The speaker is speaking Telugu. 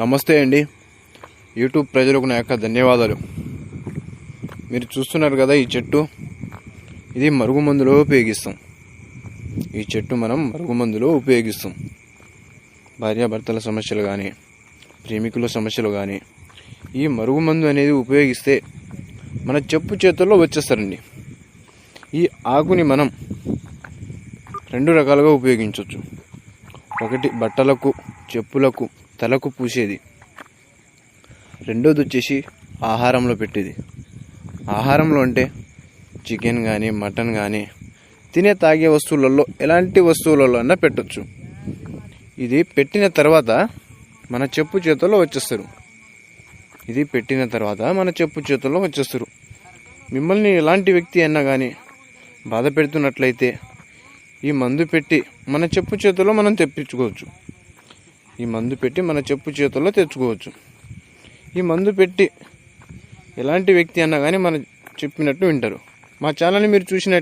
నమస్తే అండి. యూట్యూబ్ ప్రజలకు నా యొక్క ధన్యవాదాలు. మీరు చూస్తున్నారు కదా ఈ చెట్టు. ఇది మరుగుమందులో ఉపయోగిస్తాం. ఈ చెట్టు మనం మరుగుమందులో ఉపయోగిస్తాం. భార్యాభర్తల సమస్యలు కానీ ప్రేమికుల సమస్యలు కానీ ఈ మరుగుమందు అనేది ఉపయోగిస్తే మన చెప్పు చేతుల్లో వచ్చేస్తారండి. ఈ ఆకుని మనం రెండు రకాలుగా ఉపయోగించవచ్చు. ఒకటి బట్టలకు చెప్పులకు తలకు పూసేది. రెండోది వచ్చేసి ఆహారంలో పెట్టేది. ఆహారంలో అంటే చికెన్ కానీ మటన్ కానీ తినే తాగే వస్తువులలో ఎలాంటి వస్తువులలో అన్నా పెట్టొచ్చు. ఇది పెట్టిన తర్వాత మన చెప్పు చేతుల్లో వచ్చేస్తారు. ఇది పెట్టిన తర్వాత మన చెప్పు చేతుల్లో వచ్చేస్తారు. మిమ్మల్ని ఎలాంటి వ్యక్తి అయినా కానీ బాధ పెడుతున్నట్లయితే ఈ మందు పెట్టి మన చెప్పు చేతుల్లో మనం తెప్పించుకోవచ్చు. ఈ మందు పెట్టి మన చెప్పు చేతుల్లో తెచ్చుకోవచ్చు. ఈ మందు పెట్టి ఎలాంటి వ్యక్తి అన్నా కానీ మనం చెప్పినట్టు వింటారు. మా ఛానల్ని మీరు చూసినట్టు